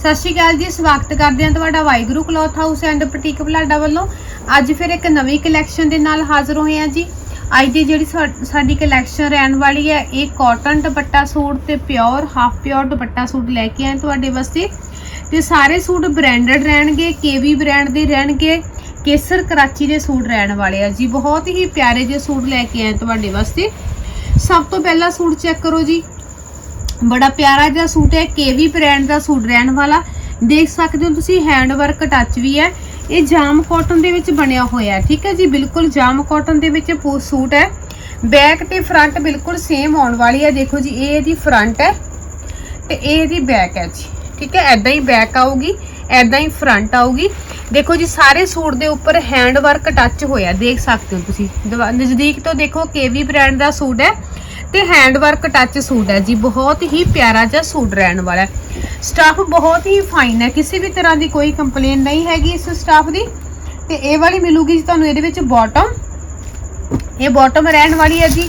ਸਤਿ ਸ਼੍ਰੀ ਅਕਾਲ ਜੀ, ਸਵਾਗਤ ਕਰਦੇ ਹਾਂ ਤੁਹਾਡਾ Waheguru cloth house and boutique Balada ਵੱਲੋਂ। ਅੱਜ ਫਿਰ ਇੱਕ ਨਵੀਂ ਕਲੈਕਸ਼ਨ ਦੇ ਨਾਲ ਹਾਜ਼ਰ ਹੋਏ ਹਾਂ ਜੀ। ਅੱਜ ਦੀ ਜਿਹੜੀ ਸਾ- ਸਾਡੀ ਕਲੈਕਸ਼ਨ ਰਹਿਣ ਵਾਲੀ ਹੈ, ਇਹ ਕਾਟਨ ਦੁਪੱਟਾ ਸੂਟ ਤੇ pure half pure dupatta suit ਲੈ ਕੇ ਆਏ ਤੁਹਾਡੇ ਵਾਸਤੇ। ਤੇ ਸਾਰੇ ਸੂਟ ਬ੍ਰਾਂਡਡ ਰਹਿਣਗੇ ਕੇਵੀ ਬ੍ਰਾਂਡ ਦੇ ਰਹਿਣਗੇ, ਕੇਸਰ ਕਰਾਚੀ ਦੇ ਸੂਟ ਰਹਿਣ ਵਾਲੇ ਆ ਜੀ। ਬਹੁਤ ਹੀ ਪਿਆਰੇ ਜਿਹੇ ਸੂਟ ਲੈ ਕੇ ਆਏ ਤੁਹਾਡੇ ਵਾਸਤੇ। ਸਭ ਤੋਂ ਪਹਿਲਾ ਸੂਟ ਚੈੱਕ ਕਰੋ ਜੀ। ਬੜਾ ਪਿਆਰਾ ਜਿਹਾ ਸੂਟ ਹੈ, ਕੇਵੀ ਬ੍ਰਾਂਡ ਦਾ ਸੂਟ ਰਹਿਣ ਵਾਲਾ। ਦੇਖ ਸਕਦੇ ਹੋ ਤੁਸੀਂ ਹੈਂਡ ਵਰਕ ਟੱਚ ਵੀ ਹੈ। ਇਹ ਜਾਮ ਕਾਟਨ ਦੇ ਵਿੱਚ ਬਣਿਆ ਹੋਇਆ ਹੈ, ਠੀਕ ਹੈ ਜੀ? ਬਿਲਕੁਲ ਜਾਮ ਕਾਟਨ ਦੇ ਵਿੱਚ ਪੂ ਸੂਟ ਹੈ। ਬੈਕ ਤੇ ਫਰੰਟ ਬਿਲਕੁਲ ਸੇਮ ਆਉਣ ਵਾਲੀ ਹੈ। ਦੇਖੋ ਜੀ, ਇਹ ਇਹਦੀ ਫਰੰਟ ਹੈ ਤੇ ਇਹ ਇਹਦੀ ਬੈਕ ਹੈ ਜੀ, ਠੀਕ ਹੈ? ਐਦਾਂ ਹੀ ਬੈਕ ਆਊਗੀ ਐਦਾਂ ਹੀ ਫਰੰਟ ਆਊਗੀ। ਦੇਖੋ ਜੀ, ਸਾਰੇ ਸੂਟ ਦੇ ਉੱਪਰ ਹੈਂਡ ਵਰਕ ਟੱਚ ਹੋਇਆ, ਦੇਖ ਸਕਦੇ ਹੋ ਤੁਸੀਂ। ਦਵਾ- ਨਜ਼ਦੀਕ ਤੋਂ ਦੇਖੋ, ਕੇਵੀ ਬ੍ਰਾਂਡ ਦਾ ਸੂਟ ਹੈ। ਤੇ ਹੈਂਡ ਵਰਕ ਟੱਚ ਸੂਟ ਹੈ ਜੀ, ਬਹੁਤ ਹੀ ਪਿਆਰਾ ਜਿਹਾ ਸੂਟ ਰਹਿਣ ਵਾਲਾ ਹੈ। ਸਟਾਫ ਬਹੁਤ ਹੀ ਫਾਈਨ ਹੈ, ਕਿਸੇ ਵੀ ਤਰ੍ਹਾਂ ਦੀ ਕੋਈ ਕੰਪਲੇਨ ਨਹੀਂ ਹੈਗੀ ਇਸ ਸਟਾਫ ਦੀ। ਤੇ ਇਹ ਵਾਲੀ ਮਿਲੂਗੀ ਜੀ ਤੁਹਾਨੂੰ, ਇਹਦੇ ਵਿੱਚ ਬਾਟਮ ਇਹ ਬਾਟਮ ਰਹਿਣ ਵਾਲੀ ਹੈ ਜੀ,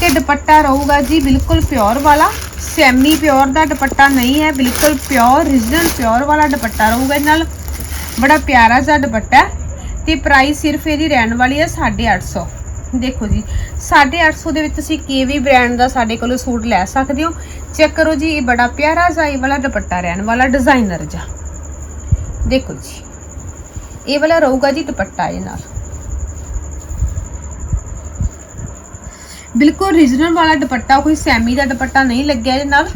ਤੇ ਦੁਪੱਟਾ ਰਹੂਗਾ ਜੀ ਬਿਲਕੁਲ ਪਿਓਰ ਵਾਲਾ। ਸੈਮੀ ਪਿਓਰ ਦਾ ਦੁਪੱਟਾ ਨਹੀਂ ਹੈ, ਬਿਲਕੁਲ ਪਿਓਰ ਰੀਜਨਲ ਪਿਓਰ ਵਾਲਾ ਦੁਪੱਟਾ ਰਹੂਗਾ ਇਹਦੇ ਨਾਲ। ਬੜਾ ਪਿਆਰਾ ਜਿਹਾ ਦੁਪੱਟਾ ਹੈ। ਤੇ ਪ੍ਰਾਈਸ ਸਿਰਫ ਇਹਦੀ ਰਹਿਣ ਵਾਲੀ ਹੈ 850 ਦੇਖੋ ਜੀ 850 ਦੇ ਵਿੱਚ ਤੁਸੀਂ ਕੇਵੀ ਬ੍ਰਾਂਡ ਦਾ ਸਾਡੇ ਕੋਲੋਂ ਸੂਟ ਲੈ ਸਕਦੇ ਹੋ। ਚੈੱਕ ਕਰੋ ਜੀ, ਇਹ ਬੜਾ ਪਿਆਰਾ ਜਿਹਾ ਇਹ ਵਾਲਾ ਦੁਪੱਟਾ ਰਹਿਣ ਵਾਲਾ ਡਿਜ਼ਾਈਨਰ ਜਿਹਾ। ਦੇਖੋ ਜੀ, ਇਹ ਵਾਲਾ ਰਹੂਗਾ ਜੀ ਦੁਪੱਟਾ ਇਹ ਨਾਲ। ਬਿਲਕੁਲ ਰੀਜਨਲ ਵਾਲਾ ਦੁਪੱਟਾ, ਕੋਈ ਸੈਮੀ ਦਾ ਦੁਪੱਟਾ ਨਹੀਂ ਲੱਗਿਆ ਇਹਦੇ ਨਾਲ।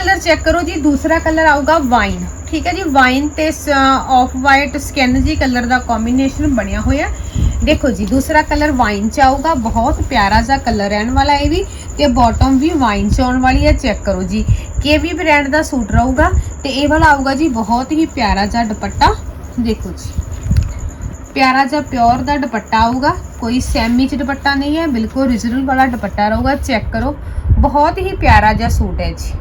ਕਲਰ ਚੈੱਕ ਕਰੋ ਜੀ, ਦੂਸਰਾ ਕਲਰ ਆਊਗਾ ਵਾਈਨ। ਠੀਕ ਹੈ ਜੀ, ਵਾਈਨ ਤੇ ਆਫ ਵਾਈਟ ਸਕਿਨ ਜੀ ਕਲਰ ਦਾ ਕੰਬੀਨੇਸ਼ਨ ਬਣਿਆ ਹੋਇਆ। ਦੇਖੋ ਜੀ, ਦੂਸਰਾ ਕਲਰ ਵਾਈਨ ਚ ਆਊਗਾ, ਬਹੁਤ ਪਿਆਰਾ ਜਿਹਾ ਕਲਰ ਰਹਿਣ ਵਾਲਾ ਇਹ ਵੀ, ਤੇ ਬਾਟਮ ਵੀ ਵਾਈਨ ਚ ਆਉਣ ਵਾਲੀ ਹੈ, ਚੈੱਕ ਕਰੋ ਜੀ। ਕੇਵੀ ਬ੍ਰਾਂਡ ਦਾ ਸੂਟ ਰਹੂਗਾ, ਤੇ ਇਹ ਵਾਲਾ ਆਊਗਾ ਜੀ, ਬਹੁਤ ਹੀ ਪਿਆਰਾ ਜਿਹਾ ਦੁਪੱਟਾ। ਦੇਖੋ ਜੀ, ਪਿਆਰਾ ਜਿਹਾ ਪਿਓਰ ਦਾ ਦੁਪੱਟਾ ਆਊਗਾ, ਕੋਈ ਸੈਮੀ ਚ ਦੁਪੱਟਾ ਨਹੀਂ ਹੈ, ਬਿਲਕੁਲ ਓਰੀਜਨਲ ਵਾਲਾ ਦੁਪੱਟਾ ਰਹੂਗਾ, ਚੈੱਕ ਕਰੋ। ਬਹੁਤ ਹੀ ਪਿਆਰਾ ਜਿਹਾ ਸੂਟ ਹੈ ਜੀ।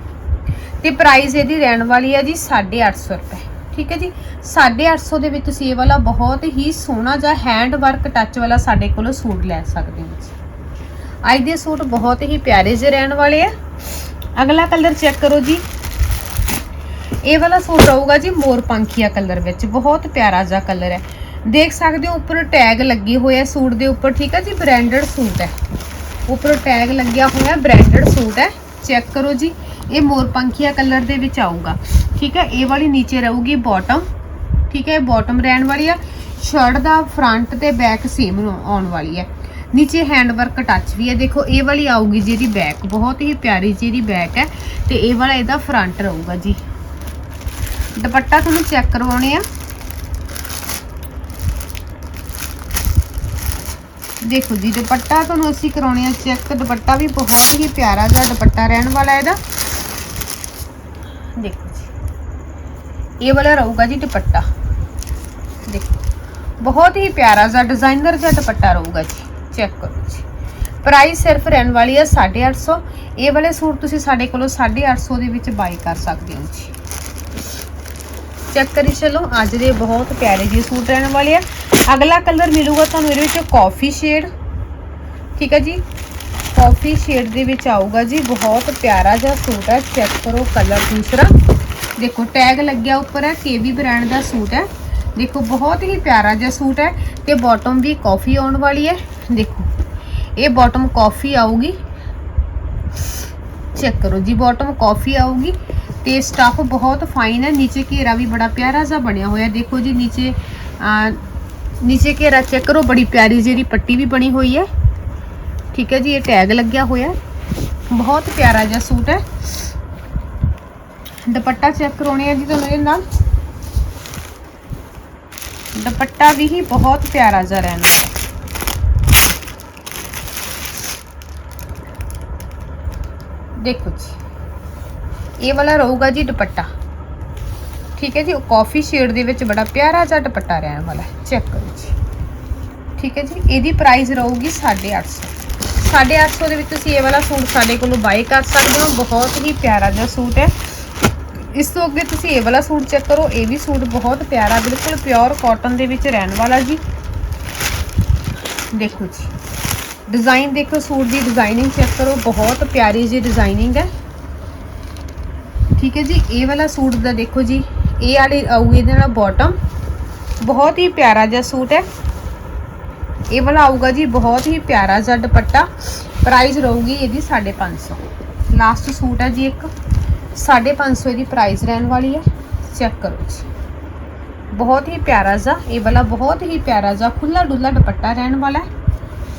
ਤੇ ਪ੍ਰਾਈਸ ਇਹਦੀ ਰਹਿਣ ਵਾਲੀ ਹੈ ਜੀ 850 ਰੁਪਏ। ਠੀਕ ਹੈ ਜੀ? 850 ਦੇ ਵਿੱਚ ਤੁਸੀਂ ਇਹ ਵਾਲਾ ਬਹੁਤ ਹੀ ਸੋਹਣਾ ਜਿਹਾ ਹੈਂਡ ਵਰਕ ਟੱਚ ਵਾਲਾ ਸਾਡੇ ਕੋਲੋਂ ਸੂਟ ਲੈ ਸਕਦੇ ਹੋ ਜੀ ਅੱਜ ਦੇ ਸੂਟ ਬਹੁਤ ਹੀ ਪਿਆਰੇ ਜਿਹੇ ਰਹਿਣ ਵਾਲੇ ਆ। ਅਗਲਾ ਕਲਰ ਚੈੱਕ ਕਰੋ ਜੀ। ਇਹ ਵਾਲਾ ਸੂਟ ਰਹੂਗਾ ਜੀ ਮੋਰ ਪੰਖੀਆ ਕਲਰ ਵਿੱਚ। ਬਹੁਤ ਪਿਆਰਾ ਜਿਹਾ ਕਲਰ ਹੈ। ਦੇਖ ਸਕਦੇ ਹੋ ਉੱਪਰ ਟੈਗ ਲੱਗੇ ਹੋਏ ਆ ਸੂਟ ਦੇ ਉੱਪਰ। ਠੀਕ ਹੈ ਜੀ? ਬ੍ਰਾਂਡਡ ਸੂਟ ਹੈ। ਉੱਪਰ ਟੈਗ ਲੱਗਿਆ ਹੋਇਆ ਬ੍ਰਾਂਡਡ ਸੂਟ ਹੈ। ਚੈੱਕ ਕਰੋ ਜੀ। ਇਹ ਮੋਰ ਪੰਖੀਆ ਕਲਰ ਦੇ ਵਿੱਚ ਆਊਗਾ। ਠੀਕ ਹੈ? ਇਹ ਵਾਲੀ ਨੀਚੇ ਰਹੂਗੀ ਬਾਟਮ ਠੀਕ ਹੈ? ਇਹ ਬਾਟਮ ਰਹਿਣ ਵਾਲੀ ਆ। ਸ਼ਰਟ ਦਾ ਫਰੰਟ ਤੇ ਬੈਕ ਸੇਮ ਆਉਣ ਵਾਲੀ ਹੈ। ਨੀਚੇ ਹੈਂਡ ਵਰਕ ਟੱਚ ਵੀ ਹੈ। ਦੇਖੋ, ਇਹ ਵਾਲੀ ਆਊਗੀ ਜਿਹਦੀ ਬੈਕ ਬਹੁਤ ਹੀ ਪਿਆਰੀ ਜਿਹਦੀ ਬੈਕ ਹੈ। ਤੇ ਇਹ ਵਾਲਾ ਇਹਦਾ ਫਰੰਟ ਰਹੂਗਾ ਜੀ। ਦੁਪੱਟਾ ਤੁਹਾਨੂੰ ਚੈੱਕ ਕਰਵਾਉਣੇ ਆ। ਦੇਖੋ ਜੀ, ਦੁਪੱਟਾ ਤੁਹਾਨੂੰ ਅਸੀਂ ਕਰਾਉਣੇ ਆ ਚੈੱਕ ਦੁਪੱਟਾ ਵੀ ਬਹੁਤ ਹੀ ਪਿਆਰਾ ਜਿਹਾ ਦੁਪੱਟਾ ਰਹਿਣ ਵਾਲਾ ਇਹਦਾ ਦੇਖੋ ਜੀ ਇਹ ਵਾਲਾ ਰਹੂਗਾ ਜੀ ਦੁਪੱਟਾ। ਦੇਖੋ, ਬਹੁਤ ਹੀ ਪਿਆਰਾ ਜਿਹਾ ਡਿਜ਼ਾਈਨਰ ਜਿਹਾ ਦੁਪੱਟਾ ਰਹੂਗਾ ਜੀ। ਚੈੱਕ ਕਰੋ ਜੀ। ਪ੍ਰਾਈਸ ਸਿਰਫ ਰਹਿਣ ਵਾਲੀ ਹੈ 850 ਇਹ ਵਾਲੇ ਸੂਟ ਤੁਸੀਂ ਸਾਡੇ ਕੋਲੋਂ 850 ਦੇ ਵਿੱਚ ਬਾਈ ਕਰ ਸਕਦੇ ਹੋ ਜੀ। ਚੈੱਕ ਕਰੀ ਚਲੋ, ਅੱਜ ਦੇ ਬਹੁਤ ਪਿਆਰੇ ਜਿਹੇ ਸੂਟ ਰਹਿਣ ਵਾਲੇ ਆ। ਅਗਲਾ ਕਲਰ ਮਿਲੂਗਾ ਤੁਹਾਨੂੰ ਇਹਦੇ ਵਿੱਚ ਕਾਫੀ ਸ਼ੇਡ ਠੀਕ ਹੈ ਜੀ? ਕਾਫੀ ਸ਼ੇਡ ਦੇ ਵਿੱਚ ਆਊਗਾ ਜੀ, ਬਹੁਤ ਪਿਆਰਾ ਜਿਹਾ ਸੂਟ ਹੈ ਚੈੱਕ ਕਰੋ ਕਲਰ ਦੂਸਰਾ। ਦੇਖੋ ਟੈਗ ਲੱਗਿਆ ਉੱਪਰ ਹੈ ਕੇਵੀ ਬ੍ਰਾਂਡ ਦਾ ਸੂਟ ਹੈ। ਦੇਖੋ, ਬਹੁਤ ਹੀ ਪਿਆਰਾ ਜਿਹਾ ਸੂਟ ਹੈ ਤੇ ਬਾਟਮ ਵੀ ਕਾਫੀ ਆਉਣ ਵਾਲੀ ਹੈ। ਦੇਖੋ, ਇਹ ਬਾਟਮ ਕਾਫੀ ਆਊਗੀ। ਚੈੱਕ ਕਰੋ ਜੀ ਬਾਟਮ ਕਾਫੀ ਆਊਗੀ ਤੇ ਸਟਫ ਬਹੁਤ ਫਾਈਨ ਹੈ। ਨੀਚੇ ਘੇਰਾ ਵੀ ਬੜਾ ਪਿਆਰਾ ਜਿਹਾ ਬਣਿਆ ਹੋਇਆ ਦੇਖੋ ਜੀ, ਨੀਚੇ ਨੀਚੇ ਘੇਰਾ ਚੈੱਕ ਕਰੋ, ਬੜੀ ਪਿਆਰੀ ਜਿਹੀ ਪੱਟੀ ਵੀ ਬਣੀ ਹੋਈ ਹੈ। ਠੀਕ ਹੈ ਜੀ, ਇਹ ਟੈਗ ਲੱਗਿਆ ਹੋਇਆ ਬਹੁਤ ਪਿਆਰਾ ਜਿਹਾ ਸੂਟ ਹੈ। ਦੁਪੱਟਾ ਚੈੱਕ ਕਰਾਉਣੇ ਆ ਜੀ ਤੁਹਾਨੂੰ ਇਹਦੇ ਨਾਲ। ਦੁਪੱਟਾ ਵੀ ਹੀ ਬਹੁਤ ਪਿਆਰਾ ਜਿਹਾ ਰਹਿਣਾ ਹੈ ਦੇਖੋ ਜੀ, ਇਹ ਵਾਲਾ ਰਹੂਗਾ ਜੀ ਦੁਪੱਟਾ। ਠੀਕ ਹੈ ਜੀ, ਉਹ ਕਾਫੀ ਸ਼ੇਡ ਦੇ ਵਿੱਚ ਬੜਾ ਪਿਆਰਾ ਜਿਹਾ ਦੁਪੱਟਾ ਰਹਿਣ ਵਾਲਾ ਹੈ। ਚੈੱਕ ਕਰੋ ਜੀ। ਠੀਕ ਹੈ ਜੀ, ਇਹਦੀ ਪ੍ਰਾਈਸ ਰਹੂਗੀ 850 850 ਦੇ ਵਿੱਚ ਤੁਸੀਂ ਇਹ ਵਾਲਾ ਸੂਟ ਸਾਡੇ ਕੋਲੋਂ ਬਾਈ ਕਰ ਸਕਦੇ ਹੋ। ਬਹੁਤ ਹੀ ਪਿਆਰਾ ਜਿਹਾ ਸੂਟ ਹੈ। ਇਸ ਤੋਂ ਅੱਗੇ ਤੁਸੀਂ ਇਹ ਵਾਲਾ ਸੂਟ ਚੈੱਕ ਕਰੋ, ਇਹ ਵੀ ਸੂਟ ਬਹੁਤ ਪਿਆਰਾ, ਬਿਲਕੁਲ ਪਿਓਰ ਕਾਟਨ ਦੇ ਵਿੱਚ ਰਹਿਣ ਵਾਲਾ ਜੀ। ਦੇਖੋ ਜੀ ਡਿਜ਼ਾਈਨ ਦੇਖੋ, ਸੂਟ ਦੀ ਡਿਜ਼ਾਈਨਿੰਗ ਚੈੱਕ ਕਰੋ, ਬਹੁਤ ਪਿਆਰੀ ਜੀ ਡਿਜ਼ਾਈਨਿੰਗ ਹੈ। ਠੀਕ ਹੈ ਜੀ, ਇਹ ਵਾਲਾ ਸੂਟ ਦਾ ਦੇਖੋ ਜੀ, ਇਹ ਵਾਲੇ ਆਊਗੀ ਇਹਦੇ ਨਾਲ ਬਾਟਮ ਬਹੁਤ ਹੀ ਪਿਆਰਾ ਜਿਹਾ ਸੂਟ ਹੈ। ਇਹ ਵਾਲਾ ਆਊਗਾ ਜੀ, ਬਹੁਤ ਹੀ ਪਿਆਰਾ ਜਿਹਾ ਦੁਪੱਟਾ। ਪ੍ਰਾਈਸ ਰਹੂਗੀ ਇਹਦੀ 550 ਲਾਸਟ ਸੂਟ ਹੈ ਜੀ ਇੱਕ। 550 ਇਹਦੀ ਪ੍ਰਾਈਸ ਰਹਿਣ ਵਾਲੀ ਹੈ ਚੈੱਕ ਕਰੋ ਜੀ। ਬਹੁਤ ਹੀ ਪਿਆਰਾ ਜਿਹਾ, ਇਹ ਵਾਲਾ ਬਹੁਤ ਹੀ ਪਿਆਰਾ ਜਿਹਾ ਖੁੱਲਾ ਡੁੱਲਾ ਦੁਪੱਟਾ ਰਹਿਣ ਵਾਲਾ ਹੈ।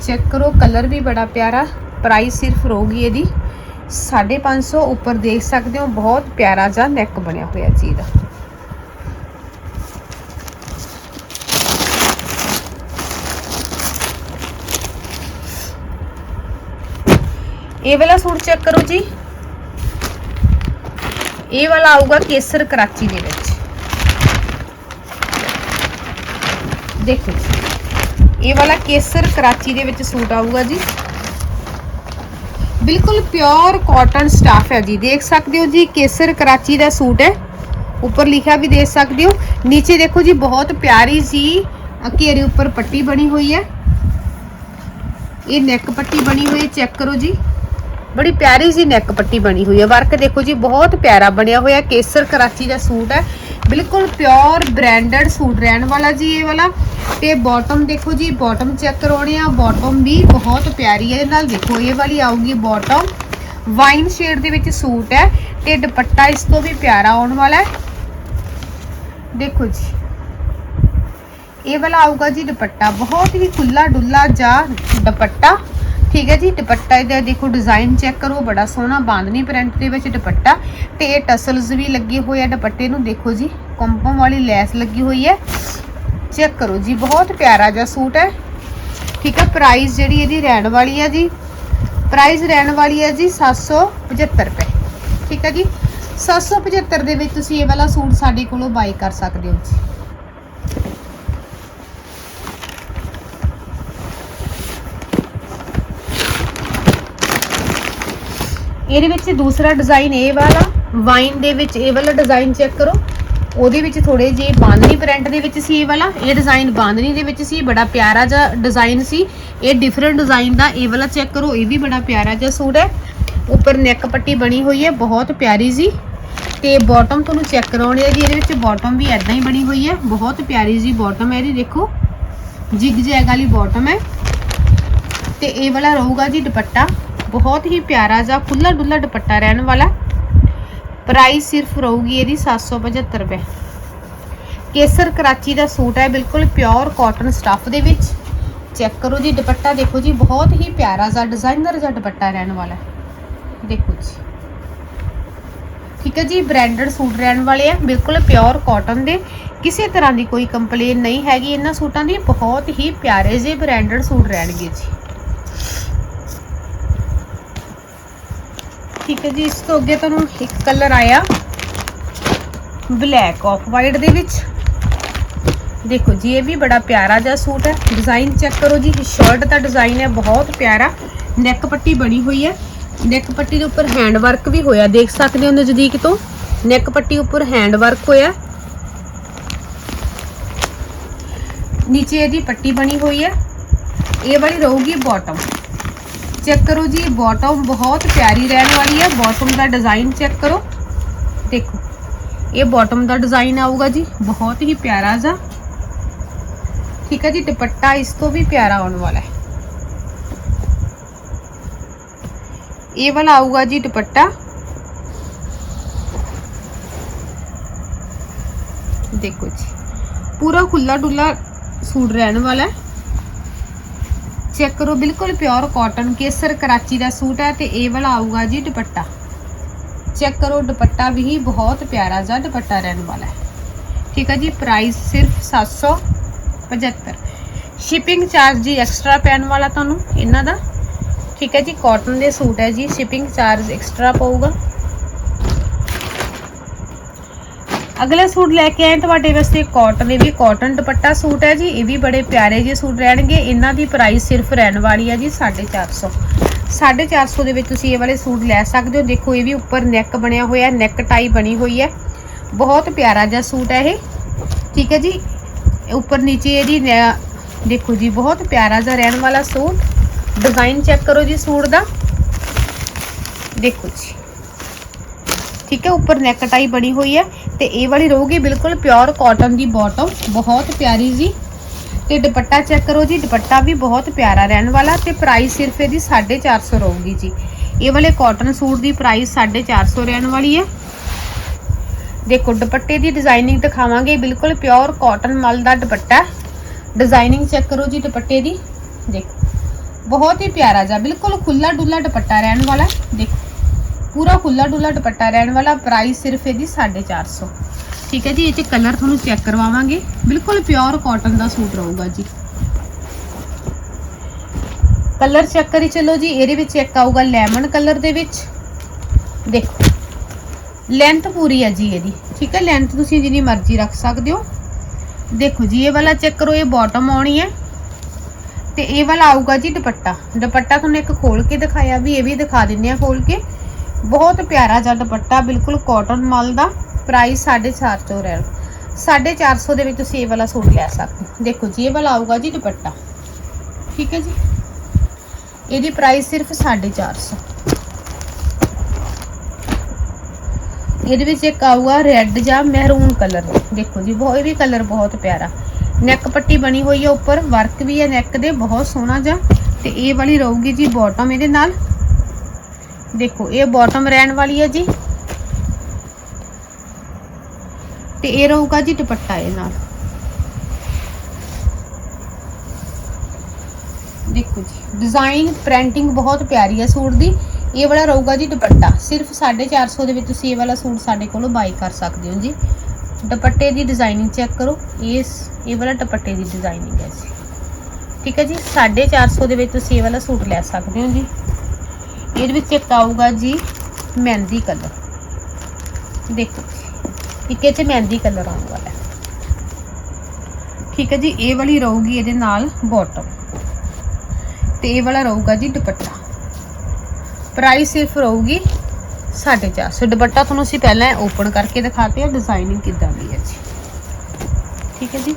ਚੈੱਕ ਕਰੋ ਕਲਰ ਵੀ ਬੜਾ ਪਿਆਰਾ। ਪ੍ਰਾਈਸ ਸਿਰਫ ਰਹੂਗੀ ਇਹਦੀ। 550 ਉੱਪਰ ਦੇਖ ਸਕਦੇ ਹੋ, ਬਹੁਤ ਪਿਆਰਾ ਜਿਹਾ ਨੈਕ ਬਣਿਆ ਹੋਇਆ ਜੀ ਦਾ ਇਹ ਵਾਲਾ ਸੂਟ ਚੈੱਕ ਕਰੋ ਜੀ। ਇਹ ਵਾਲਾ ਆਊਗਾ ਕੇਸਰ ਕਰਾਚੀ ਦੇ ਵਿੱਚ। ਦੇਖੋ ਜੀ ਇਹ ਵਾਲਾ ਕੇਸਰ ਕਰਾਚੀ ਦੇ ਵਿੱਚ ਸੂਟ ਆਊਗਾ ਜੀ। ਬਿਲਕੁਲ ਪਿਓਰ ਕਾਟਨ ਸਟਾਫ ਹੈ ਜੀ। ਦੇਖ ਸਕਦੇ ਹੋ ਜੀ, ਕੇਸਰ ਕਰਾਚੀ ਦਾ ਸੂਟ ਹੈ। ਉੱਪਰ ਲਿਖਿਆ ਵੀ ਦੇਖ ਸਕਦੇ ਹੋ। ਨੀਚੇ ਦੇਖੋ ਜੀ, ਬਹੁਤ ਪਿਆਰੀ ਸੀ ਘੇਰੇ ਉੱਪਰ ਪੱਟੀ ਬਣੀ ਹੋਈ ਹੈ। ਇਹ ਨੈਕ ਪੱਟੀ ਬਣੀ ਹੋਈ ਚੈੱਕ ਕਰੋ ਜੀ। ਬੜੀ ਪਿਆਰੀ ਜੀ ਨੈਕ ਪੱਟੀ ਬਣੀ ਹੋਈ ਹੈ। ਵਰਕ ਦੇਖੋ ਜੀ, ਬਹੁਤ ਪਿਆਰਾ ਬਣਿਆ ਹੋਇਆ ਕੇਸਰ ਕਰਾਚੀ ਦਾ ਸੂਟ ਹੈ। ਬਿਲਕੁਲ ਪਿਓਰ ਬ੍ਰਾਂਡਡ ਸੂਟ ਰਹਿਣ ਵਾਲਾ ਜੀ ਇਹ ਵਾਲਾ। ਤੇ ਬਾਟਮ ਦੇਖੋ ਜੀ ਬਾਟਮ ਚੈੱਕ ਕਰਾਉਣੇ ਆ। ਬਾਟਮ ਵੀ ਬਹੁਤ ਪਿਆਰੀ ਹੈ। ਇਹਦੇ ਨਾਲ ਦੇਖੋ, ਇਹ ਵਾਲੀ ਆਊਗੀ ਬਾਟਮ ਵਾਈਨ ਸ਼ੇਡ ਦੇ ਵਿੱਚ ਸੂਟ ਹੈ। ਤੇ ਦੁਪੱਟਾ ਇਸ ਤੋਂ ਵੀ ਪਿਆਰਾ ਆਉਣ ਵਾਲਾ ਹੈ। ਦੇਖੋ ਜੀ। ਇਹ ਵਾਲਾ ਆਊਗਾ ਜੀ ਦੁਪੱਟਾ। ਬਹੁਤ ਹੀ ਖੁੱਲਾ ਡੁੱਲਾ ਜਾਂ ਦੁਪੱਟਾ। ਠੀਕ ਹੈ ਜੀ, ਦੁਪੱਟਾ ਇਹਦਾ ਦੇਖੋ ਡਿਜ਼ਾਈਨ ਚੈੱਕ ਕਰੋ, ਬੜਾ ਸੋਹਣਾ ਬਾਂਦਨੀ ਪ੍ਰਿੰਟ ਦੇ ਵਿੱਚ ਦੁਪੱਟਾ ਤੇ ਇਹ ਟਸਲਸ ਵੀ ਲੱਗੇ ਹੋਏ ਆ ਦੁਪੱਟੇ ਨੂੰ, ਦੇਖੋ ਜੀ ਕੰਪਮ ਵਾਲੀ ਲੈਸ ਲੱਗੀ ਹੋਈ ਹੈ। ਚੈੱਕ ਕਰੋ ਜੀ, ਬਹੁਤ ਪਿਆਰਾ ਜਿਹਾ ਸੂਟ ਹੈ। ਠੀਕ ਹੈ ਪ੍ਰਾਈਸ ਜਿਹੜੀ ਇਹਦੀ ਰਹਿਣ ਵਾਲੀ ਹੈ ਜੀ ਪ੍ਰਾਈਸ ਰਹਿਣ ਵਾਲੀ ਹੈ ਜੀ 775 ਰੁਪਏ। ਠੀਕ ਹੈ ਜੀ 775 ਦੇ ਵਿੱਚ ਤੁਸੀਂ ਇਹ ਵਾਲਾ ਸੂਟ ਸਾਡੇ ਕੋਲੋਂ ਬਾਈ ਕਰ ਸਕਦੇ ਹੋ ਜੀ। ਇਹਦੇ ਵਿੱਚ ਦੂਸਰਾ ਡਿਜ਼ਾਈਨ ਇਹ ਵਾਲਾ ਵਾਈਨ ਦੇ ਵਿੱਚ ਇਹ ਵਾਲਾ ਡਿਜ਼ਾਈਨ ਚੈੱਕ ਕਰੋ। ਉਹਦੇ ਵਿੱਚ ਥੋੜੇ ਜਿਹੇ ਬਾਂਦਨੀ ਪ੍ਰਿੰਟ ਦੇ ਵਿੱਚ ਸੀ ਇਹ ਵਾਲਾ। ਇਹ ਡਿਜ਼ਾਈਨ ਬਾਂਦਨੀ ਦੇ ਵਿੱਚ ਸੀ, ਬੜਾ ਪਿਆਰਾ ਜਿਹਾ ਡਿਜ਼ਾਈਨ ਸੀ। ਇਹ ਡਿਫਰੈਂਟ ਡਿਜ਼ਾਈਨ ਦਾ ਇਹ ਵਾਲਾ ਚੈੱਕ ਕਰੋ, ਇਹ ਵੀ ਬੜਾ ਪਿਆਰਾ ਜਿਹਾ ਸੂਟ ਹੈ। ਉੱਪਰ ਨੈਕ ਪੱਟੀ ਬਣੀ ਹੋਈ ਹੈ, ਬਹੁਤ ਪਿਆਰੀ ਜੀ। ਤੇ ਬਾਟਮ ਤੁਹਾਨੂੰ ਚੈੱਕ ਕਰਾਉਣੀ ਹੈ ਜੀ, ਇਹਦੇ ਵਿੱਚ ਬਾਟਮ ਵੀ ਐਦਾਂ ਹੀ ਬਣੀ ਹੋਈ ਹੈ। ਬਹੁਤ ਪਿਆਰੀ ਜੀ ਬਾਟਮ ਹੈ ਇਹਦੀ, ਦੇਖੋ। ਜਿਗ ਜੈਗ ਵਾਲੀ ਬਾਟਮ ਹੈ। ਤੇ ਇਹ ਵਾਲਾ ਰਹੂਗਾ ਜੀ ਦੁਪੱਟਾ। ਬਹੁਤ ਹੀ ਪਿਆਰਾ ਜਿਹਾ ਖੁੱਲਾ ਡੁੱਲਾ ਦੁਪੱਟਾ ਰਹਿਣ ਵਾਲਾ ਪ੍ਰਾਈਸ ਸਿਰਫ ਰਹੂਗੀ ਇਹਦੀ 775 ਰੁਪਏ। ਕੇਸਰ ਕਰਾਚੀ ਦਾ ਸੂਟ ਹੈ ਬਿਲਕੁਲ ਪਿਓਰ ਕਾਟਨ ਸਟੱਫ ਦੇ ਵਿੱਚ। ਚੈੱਕ ਕਰੋ ਜੀ ਦੁਪੱਟਾ, ਦੇਖੋ ਜੀ, ਬਹੁਤ ਹੀ ਪਿਆਰਾ ਜਿਹਾ ਡਿਜ਼ਾਈਨਰ ਜਿਹਾ ਦੁਪੱਟਾ ਰਹਿਣ ਵਾਲਾ ਦੇਖੋ ਜੀ। ਠੀਕ ਹੈ ਜੀ ਬ੍ਰਾਂਡਡ ਸੂਟ ਰਹਿਣ ਵਾਲੇ ਆ, ਬਿਲਕੁਲ ਪਿਓਰ ਕਾਟਨ ਦੇ। ਕਿਸੇ ਤਰ੍ਹਾਂ ਦੀ ਕੋਈ ਕੰਪਲੇਨ ਨਹੀਂ ਹੈਗੀ ਇਹਨਾਂ ਸੂਟਾਂ ਦੀ, ਬਹੁਤ ਹੀ ਪਿਆਰੇ ਜਿਹੇ ਬ੍ਰਾਂਡਡ ਸੂਟ ਰਹਿਣਗੇ ਜੀ। ਠੀਕ ਹੈ ਜੀ, ਇਸ ਤੋਂ ਅੱਗੇ ਤੁਹਾਨੂੰ ਇੱਕ ਕਲਰ ਆਇਆ ਬਲੈਕ ਆਫ ਵਾਈਟ ਦੇ ਵਿੱਚ। ਦੇਖੋ ਜੀ, ਇਹ ਵੀ ਬੜਾ ਪਿਆਰਾ ਜਿਹਾ ਸੂਟ ਹੈ। ਡਿਜ਼ਾਈਨ ਚੈੱਕ ਕਰੋ ਜੀ ਸ਼ਰਟ ਦਾ ਡਿਜ਼ਾਈਨ ਹੈ, ਬਹੁਤ ਪਿਆਰਾ। ਨੈਕ ਪੱਟੀ ਬਣੀ ਹੋਈ ਹੈ। ਨੈਕ ਪੱਟੀ ਦੇ ਉੱਪਰ ਹੈਂਡ ਵਰਕ ਵੀ ਹੋਇਆ, ਦੇਖ ਸਕਦੇ ਹੋ ਨਜ਼ਦੀਕ ਤੋਂ। ਨੈਕ ਪੱਟੀ ਉੱਪਰ ਹੈਂਡ ਵਰਕ ਹੋਇਆ। ਨੀਚੇ ਇਹਦੀ ਪੱਟੀ ਬਣੀ ਹੋਈ ਹੈ। ਇਹ ਵਾਲੀ ਰਹੂਗੀ ਬਾਟਮ ਚੈੱਕ ਕਰੋ ਜੀ ਬਾਟਮ ਬਹੁਤ ਪਿਆਰੀ ਰਹਿਣ ਵਾਲੀ ਹੈ। ਬਾਟਮ ਦਾ ਡਿਜ਼ਾਈਨ ਚੈੱਕ ਕਰੋ। ਦੇਖੋ, ਇਹ ਬਾਟਮ ਦਾ ਡਿਜ਼ਾਈਨ ਆਊਗਾ ਜੀ, ਬਹੁਤ ਹੀ ਪਿਆਰਾ ਜਿਹਾ। ਠੀਕ ਹੈ ਜੀ, ਦੁਪੱਟਾ ਇਸ ਤੋਂ ਵੀ ਪਿਆਰਾ ਆਉਣ ਵਾਲਾ ਹੈ। ਇਹ ਵਾਲਾ ਆਊਗਾ ਜੀ ਦੁਪੱਟਾ। ਦੇਖੋ ਜੀ, ਪੂਰਾ ਖੁੱਲਾ ਡੁੱਲਾ ਸੂਟ ਰਹਿਣ ਵਾਲਾ ਹੈ। ਚੈੱਕ ਕਰੋ, ਬਿਲਕੁਲ ਪਿਓਰ ਕਾਟਨ ਕੇਸਰ, ਕਰਾਚੀ ਦਾ ਸੂਟ ਹੈ ਤੇ ਇਹ ਵਾਲਾ ਆਊਗਾ ਜੀ ਦੁਪੱਟਾ। ਚੈੱਕ ਕਰੋ, ਦੁਪੱਟਾ ਵੀ ਬਹੁਤ ਪਿਆਰਾ ਜਿਹਾ ਦੁਪੱਟਾ ਰਹਿਣ ਵਾਲਾ ਹੈ। ਠੀਕ ਹੈ ਜੀ ਪ੍ਰਾਈਸ ਸਿਰਫ 775 ਸ਼ਿਪਿੰਗ ਚਾਰਜ ਜੀ ਐਕਸਟਰਾ ਪੈਣ ਵਾਲਾ ਤੁਹਾਨੂੰ, ਇਹਨਾਂ ਦਾ। ਠੀਕ ਹੈ ਜੀ ਕਾਟਨ ਦੇ ਸੂਟ ਹੈ ਜੀ ਸ਼ਿਪਿੰਗ ਚਾਰਜ ਐਕਸਟਰਾ ਪਊਗਾ। ਅਗਲਾ ਸੂਟ ਲੈ ਕੇ ਆਏ ਤੁਹਾਡੇ ਵਾਸਤੇ ਕਾਟਨ ਇਹ ਵੀ ਕਾਟਨ ਦੁਪੱਟਾ ਸੂਟ ਹੈ ਜੀ, ਇਹ ਵੀ ਬੜੇ ਪਿਆਰੇ ਜਿਹੇ ਸੂਟ ਰਹਿਣਗੇ। ਇਹਨਾਂ ਦੀ ਪ੍ਰਾਈਸ ਸਿਰਫ ਰਹਿਣ ਵਾਲੀ ਹੈ ਜੀ 450 450 ਦੇ ਵਿੱਚ ਤੁਸੀਂ ਇਹ ਵਾਲੇ ਸੂਟ ਲੈ ਸਕਦੇ ਹੋ। ਦੇਖੋ, ਇਹ ਵੀ ਉੱਪਰ ਨੈਕ ਬਣਿਆ ਹੋਇਆ ਨੈਕ ਟਾਈ ਬਣੀ ਹੋਈ ਹੈ। ਬਹੁਤ ਪਿਆਰਾ ਜਿਹਾ ਸੂਟ ਹੈ ਇਹ। ਠੀਕ ਹੈ ਜੀ? ਉੱਪਰ ਨੀਚੇ ਇਹਦੀ ਨੈ- ਦੇਖੋ ਜੀ, ਬਹੁਤ ਪਿਆਰਾ ਜਿਹਾ ਰਹਿਣ ਵਾਲਾ ਸੂਟ। ਡਿਜ਼ਾਈਨ ਚੈੱਕ ਕਰੋ ਜੀ ਸੂਟ ਦਾ। ਦੇਖੋ ਜੀ। ਠੀਕ ਹੈ, ਉੱਪਰ ਨੈਕ ਟਾਈ ਬਣੀ ਹੋਈ ਹੈ ਤੇ ਇਹ ਵਾਲੀ ਰਹੂਗੀ ਬਿਲਕੁਲ ਪਿਓਰ ਕਾਟਨ ਦੀ ਬਾਟਮ ਬਹੁਤ ਪਿਆਰੀ ਜੀ। ਤੇ ਦੁਪੱਟਾ ਚੈੱਕ ਕਰੋ ਜੀ, ਦੁਪੱਟਾ ਵੀ ਬਹੁਤ ਪਿਆਰਾ ਰਹਿਣ ਵਾਲਾ ਤੇ ਪ੍ਰਾਈਸ ਸਿਰਫ ਇਹਦੀ 450 ਰਹੂਗੀ ਜੀ। ਇਹ ਵਾਲੇ ਕਾਟਨ ਸੂਟ ਦੀ ਪ੍ਰਾਈਸ 450 ਰਹਿਣ ਵਾਲੀ ਹੈ। ਦੇਖੋ, ਦੁਪੱਟੇ ਦੀ ਡਿਜ਼ਾਈਨਿੰਗ ਦਿਖਾਵਾਂਗੇ, ਬਿਲਕੁਲ ਪਿਓਰ ਕਾਟਨ ਮਲ ਦਾ ਦੁਪੱਟਾ। ਡਿਜ਼ਾਈਨਿੰਗ ਚੈੱਕ ਕਰੋ ਜੀ ਦੁਪੱਟੇ ਦੀ। ਦੇਖੋ, ਬਹੁਤ ਹੀ ਪਿਆਰਾ ਜਿਹਾ, ਬਿਲਕੁਲ ਖੁੱਲਾ ਡੁੱਲਾ ਦੁਪੱਟਾ ਰਹਿਣ ਵਾਲਾ ਦੇਖੋ ਪੂਰਾ ਖੁੱਲਾ ਡੁੱਲਾ ਦੁਪੱਟਾ ਰਹਿਣ ਵਾਲਾ ਪ੍ਰਾਈਸ ਸਿਰਫ ਇਹਦੀ 450 ਠੀਕ ਹੈ ਜੀ, ਇਹ ਚ ਕਲਰ ਤੁਹਾਨੂੰ ਚੈੱਕ ਕਰਵਾਵਾਂਗੇ। ਬਿਲਕੁਲ ਪਿਓਰ ਕਾਟਨ ਦਾ ਸੂਟ ਰਹੂਗਾ ਜੀ। ਕਲਰ ਚੈੱਕ ਕਰੀ ਚਲੋ ਜੀ, ਇਹਦੇ ਵਿੱਚ ਇੱਕ ਆਊਗਾ ਲੈਮਨ ਕਲਰ ਦੇ ਵਿੱਚ। ਦੇਖੋ ਲੈਂਥ ਪੂਰੀ ਹੈ ਜੀ ਇਹਦੀ। ਠੀਕ ਹੈ ਲੈਂਥ ਤੁਸੀਂ ਜਿੰਨੀ ਮਰਜ਼ੀ ਰੱਖ ਸਕਦੇ ਹੋ। ਦੇਖੋ ਜੀ, ਇਹ ਵਾਲਾ ਚੈੱਕ ਕਰੋ, ਇਹ ਬਾਟਮ ਆਉਣੀ ਹੈ। ਤੇ ਇਹ ਵਾਲਾ ਆਊਗਾ ਜੀ ਦੁਪੱਟਾ। ਦੁਪੱਟਾ ਤੁਹਾਨੂੰ ਇੱਕ ਖੋਲ ਕੇ ਦਿਖਾਇਆ ਵੀ, ਇਹ ਵੀ ਦਿਖਾ ਦਿੰਨੇ ਆ ਖੋਲ ਕੇ। ਬਹੁਤ ਪਿਆਰਾ ਜਿਹਾ ਦੁਪੱਟਾ, ਬਿਲਕੁਲ ਕਾਟਨ ਮਲ ਦਾ ਪ੍ਰਾਈਸ 450 ਰਹਿਣ 450 ਦੇ ਵਿੱਚ ਤੁਸੀਂ ਇਹ ਵਾਲਾ ਸੂਟ ਲੈ ਸਕਦੇ ਦੇਖੋ ਜੀ, ਇਹ ਵਾਲਾ ਆਊਗਾ ਜੀ ਦੁਪੱਟਾ। ਠੀਕ ਹੈ ਜੀ? ਇਹਦੀ ਪ੍ਰਾਈਸ ਸਿਰਫ 450 ਇਹਦੇ ਵਿੱਚ ਇੱਕ ਆਊਗਾ ਰੈੱਡ ਜਾਂ ਮਹਿਰੂਨ ਕਲਰ ਦੇਖੋ ਜੀ ਬਹੁਤ ਇਹ ਵੀ ਕਲਰ ਬਹੁਤ ਪਿਆਰਾ। ਨੈਕ ਪੱਟੀ ਬਣੀ ਹੋਈ ਹੈ ਉੱਪਰ ਵਰਕ ਵੀ ਹੈ ਨੈਕ ਦੇ, ਬਹੁਤ ਸੋਹਣਾ ਜਿਹਾ। ਤੇ ਇਹ ਵਾਲੀ ਰਹੂਗੀ ਜੀ ਬਾਟਮ ਇਹਦੇ ਨਾਲ। ਦੇਖੋ, ਇਹ ਬਾਟਮ ਰਹਿਣ ਵਾਲੀ ਹੈ ਜੀ। ਤੇ ਇਹ ਰਹੂਗਾ ਜੀ ਦੁਪੱਟਾ ਇਹ ਨਾਲ। ਦੇਖੋ ਜੀ ਡਿਜ਼ਾਈਨ ਪ੍ਰਿੰਟਿੰਗ ਬਹੁਤ ਪਿਆਰੀ ਹੈ ਸੂਟ ਦੀ। ਇਹ ਵਾਲਾ ਰਹੂਗਾ ਜੀ ਦੁਪੱਟਾ। ਸਿਰਫ 450 ਦੇ ਵਿੱਚ ਤੁਸੀਂ ਇਹ ਵਾਲਾ ਸੂਟ ਸਾਡੇ ਕੋਲੋਂ ਬਾਈ ਕਰ ਸਕਦੇ ਹੋ ਜੀ। ਦੁਪੱਟੇ ਦੀ ਡਿਜ਼ਾਈਨਿੰਗ ਚੈੱਕ ਕਰੋ। ਇਸ ਇਹ ਵਾਲਾ ਦੁਪੱਟੇ ਦੀ ਡਿਜ਼ਾਈਨਿੰਗ ਹੈ ਜੀ। ਠੀਕ ਹੈ ਜੀ 450 ਦੇ ਵਿੱਚ ਤੁਸੀਂ ਇਹ ਵਾਲਾ ਸੂਟ ਲੈ ਸਕਦੇ ਹੋ ਜੀ। ਇਹਦੇ ਵਿੱਚ ਇੱਕ ਆਊਗਾ ਜੀ ਮਹਿੰਦੀ ਕਲਰ। ਦੇਖੋ ਜੀ ਇੱਕ ਇਹ 'ਚ ਮਹਿੰਦੀ ਕਲਰ ਆਉਣ ਵਾਲਾ ਠੀਕ ਹੈ ਜੀ, ਇਹ ਵਾਲੀ ਰਹੂਗੀ ਇਹਦੇ ਨਾਲ ਬਾਟਮ ਤੇ ਇਹ ਵਾਲਾ ਰਹੂਗਾ ਜੀ ਦੁਪੱਟਾ। ਪ੍ਰਾਈਸ ਸਿਰਫ ਰਹੂਗੀ 450 ਦੁਪੱਟਾ ਤੁਹਾਨੂੰ ਅਸੀਂ ਪਹਿਲਾਂ ਓਪਨ ਕਰਕੇ ਦਿਖਾਤੇ ਆ ਡਿਜ਼ਾਈਨਿੰਗ ਕਿੱਦਾਂ ਦੀ ਹੈ ਜੀ। ਠੀਕ ਹੈ ਜੀ।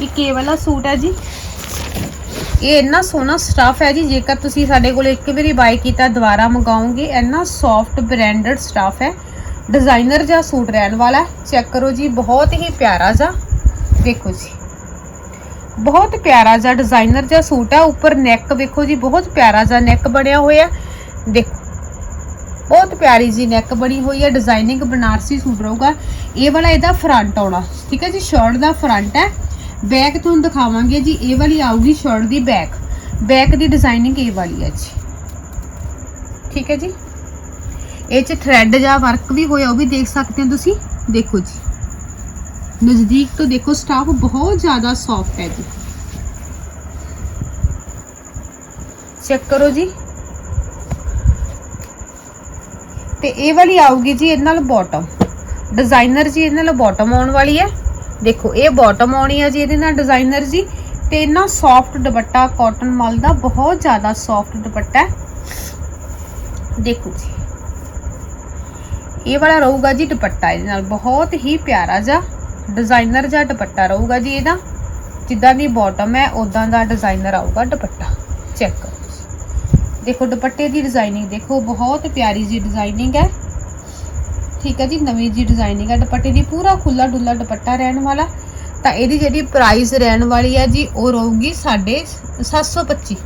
ਇੱਕ ਇਹ ਵਾਲਾ ਸੂਟ ਹੈ ਜੀ ਇਹ ਇੰਨਾ ਸੋਹਣਾ ਸਟਫ ਹੈ ਜੀ, ਜੇਕਰ ਤੁਸੀਂ ਸਾਡੇ ਕੋਲ ਇੱਕ ਵਾਰੀ ਬਾਈ ਕੀਤਾ, ਦੁਬਾਰਾ ਮੰਗਾਓਗੇ, ਇੰਨਾ ਸੌਫਟ ਬ੍ਰਾਂਡਡ ਸਟਫ ਹੈ। ਡਿਜ਼ਾਈਨਰ ਜਿਹਾ ਸੂਟ ਰਹਿਣ ਵਾਲਾ ਚੈੱਕ ਕਰੋ ਜੀ, ਬਹੁਤ ਹੀ ਪਿਆਰਾ ਜਿਹਾ। ਦੇਖੋ ਜੀ। ਬਹੁਤ ਪਿਆਰਾ ਜਿਹਾ ਡਿਜ਼ਾਈਨਰ ਜਿਹਾ ਸੂਟ ਹੈ। ਉੱਪਰ ਨੈਕ ਵੇਖੋ ਜੀ, ਬਹੁਤ ਪਿਆਰਾ ਜਿਹਾ ਨੈਕ ਬਣਿਆ ਹੋਇਆ ਦੇਖੋ। ਬਹੁਤ ਪਿਆਰੀ ਜੀ ਨੈਕ ਬਣੀ ਹੋਈ ਹੈ। ਡਿਜ਼ਾਈਨਿੰਗ ਬਨਾਰਸੀ ਸੂਟ ਰਹੂਗਾ। ਇਹ ਵਾਲਾ ਇਹਦਾ ਫਰੰਟ ਆਉਣਾ। ਠੀਕ ਹੈ ਜੀ ਸ਼ਰਟ ਦਾ ਫਰੰਟ ਹੈ। ਬੈਕ ਤੁਹਾਨੂੰ ਦਿਖਾਵਾਂਗੇ ਜੀ, ਇਹ ਵਾਲੀ ਆਊਗੀ ਸ਼ਰਟ ਦੀ ਬੈਕ ਬੈਕ ਦੀ ਡਿਜ਼ਾਈਨਿੰਗ ਇਹ ਵਾਲੀ ਹੈ ਜੀ। ਠੀਕ ਹੈ ਜੀ? ਇਹ ਚ ਥ੍ਰੈਡ ਜਾਂ ਵਰਕ ਵੀ ਹੋਇਆ, ਉਹ ਵੀ ਦੇਖ ਸਕਦੇ ਹੋ ਤੁਸੀਂ। ਦੇਖੋ ਜੀ। ਨਜ਼ਦੀਕ ਤੋਂ ਦੇਖੋ ਸਟਾਫ ਬਹੁਤ ਜ਼ਿਆਦਾ ਸੌਫਟ ਹੈ ਜੀ। ਚੈੱਕ ਕਰੋ ਜੀ। ਤੇ ਇਹ ਵਾਲੀ ਆਊਗੀ ਜੀ, ਇਹਦੇ ਨਾਲ ਬਾਟਮ ਡਿਜ਼ਾਈਨਰ ਜੀ, ਇਹਦੇ ਨਾਲ ਬਾਟਮ ਆਉਣ ਵਾਲੀ ਹੈ। ਦੇਖੋ, ਇਹ ਬਾਟਮ ਆਉਣੀ ਆ ਜੀ, ਇਹਦੇ ਨਾਲ ਡਿਜ਼ਾਈਨਰ ਜੀ, ਤੇ ਇੰਨਾ ਸੌਫਟ ਦੁਪੱਟਾ ਕਾਟਨ ਮਲ ਦਾ ਬਹੁਤ ਜ਼ਿਆਦਾ ਸੌਫਟ ਦੁਪੱਟਾ ਦੇਖੋ ਜੀ, ਇਹ ਵਾਲਾ ਰਹੂਗਾ ਜੀ ਦੁਪੱਟਾ, ਇਹਦੇ ਨਾਲ ਬਹੁਤ ਹੀ ਪਿਆਰਾ ਜਿਹਾ ਡਿਜ਼ਾਈਨਰ ਜਿਹਾ ਦੁਪੱਟਾ ਰਹੂਗਾ ਜੀ ਇਹਦਾ। ਜਿੱਦਾਂ ਦੀ ਬਾਟਮ ਹੈ ਉਦਾਂ ਦਾ ਡਿਜ਼ਾਈਨਰ ਆਊਗਾ ਦੁਪੱਟਾ। ਚੈੱਕ ਕਰੋ ਜੀ। ਦੇਖੋ, ਦੁਪੱਟੇ ਦੀ ਡਿਜ਼ਾਈਨਿੰਗ ਦੇਖੋ, ਬਹੁਤ ਪਿਆਰੀ ਜੀ ਡਿਜ਼ਾਈਨਿੰਗ ਹੈ। ਠੀਕ ਹੈ ਜੀ, ਨਵੀਂ ਜੀ ਡਿਜ਼ਾਈਨਿੰਗ ਹੈ, ਦੁਪੱਟੇ ਦੀ ਪੂਰਾ ਖੁੱਲਾ ਡੁੱਲਾ ਦੁਪੱਟਾ ਰਹਿਣ ਵਾਲਾ। ਤਾਂ ਇਹਦੀ ਜਿਹੜੀ ਪ੍ਰਾਈਸ ਰਹਿਣ ਵਾਲੀ ਹੈ ਜੀ, ਉਹ ਰਹੂਗੀ ਸਾਡੇ 725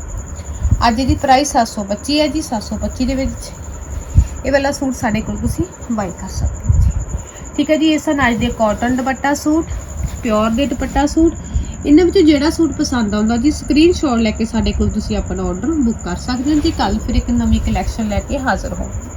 ਅੱਜ ਇਹਦੀ ਪ੍ਰਾਈਸ 725 ਹੈ ਜੀ 725 ਦੇ ਵਿੱਚ। ਇਹ ਵਾਲਾ ਸੂਟ ਸਾਡੇ ਕੋਲ ਤੁਸੀਂ ਬਾਈ ਕਰ ਸਕਦੇ ਹੋ ਜੀ। ਠੀਕ ਹੈ ਜੀ, ਇਹ ਸਨ ਅੱਜ ਦੇ ਕਾਟਨ ਦੁਪੱਟਾ ਸੂਟ ਪਿਓਰ ਦੇ ਦੁਪੱਟਾ ਸੂਟ। ਇਹਨਾਂ ਵਿੱਚੋਂ ਜਿਹੜਾ ਸੂਟ ਪਸੰਦ ਆਉਂਦਾ ਜੀ ਸਕਰੀਨਸ਼ਾਟ ਲੈ ਕੇ ਸਾਡੇ ਕੋਲ ਤੁਸੀਂ ਆਪਣਾ ਆਰਡਰ ਬੁੱਕ ਕਰ ਸਕਦੇ ਹੋ ਜੀ। ਕੱਲ ਫਿਰ ਇੱਕ ਨਵੀਂ ਕਲੈਕਸ਼ਨ ਲੈ ਕੇ ਹਾਜ਼ਰ ਹੋਵਾਂਗੇ।